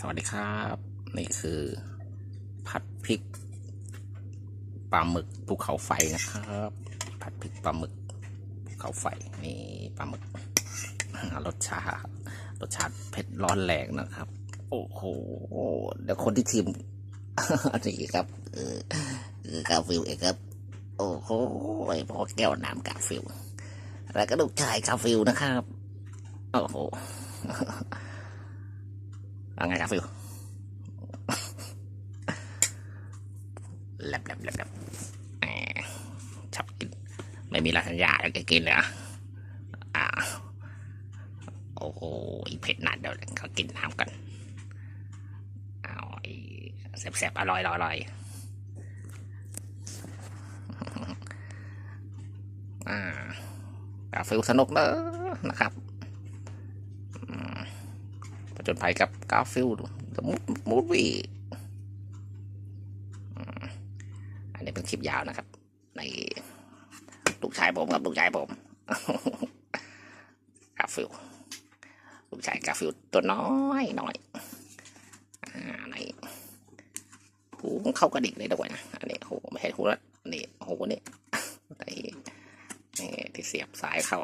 สวัสดีครับ นี่คือ ผัดพริกปลาหมึกภูเขาไฟนะครับ ผัดพริกปลาหมึกภูเขาไฟนี่ปลาหมึกรสชาติรสชาติเผ็ดร้อนแรงนะครับ โอ้โหเดี๋ยวคนที่ทีมนี่ครับเออเออกาฟิลเองครับ โอ้โหพอแก้วน้ำกาฟิลแล้วก็ลูกชายกาฟิลนะครับ โอ้โห ว่าไงกาฟิลแลบแลบแลบแลบชอบกิน ไม่มีราคายาแล้วก็กินเลยอะอ่าโอ้โหอีเผ็ดนัดเดี๋ยวเขากินน้ำกันเอาไอ้แซ่บๆอร่อยอร่อยอ่าฟิลสนุกเนอะนะครับ ผจญภัยกับกาฟิลด์มูดมูดวีอันนี้เป็นคลิปยาวนะครับ ในลูกชายผมกับลูกชายผมกาฟิลด์ลูกชายกาฟิลตัวน้อยน้อยอในหูเข้ากระดิกเลยด้วยนะอันนี้หูไม่ใช่หูละนี่หูนี่ในนี่ที่เสียบสายเข้า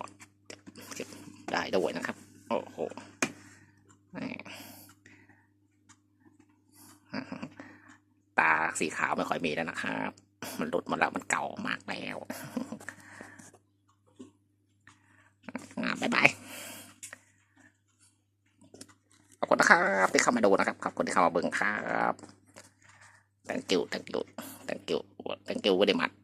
เก็บได้ด้วยนะครับ โอ้โห ตา สีขาวไม่ค่อยมีแล้วนะครับ มันหลุดหมดแล้วมันเก่ามากแล้วบ๊ายบายขอบคุณนะครับที่เข้ามาดูนะครับ ขอบคุณที่เข้ามาเบิ่งครับ thank you thank you thank you thank you very much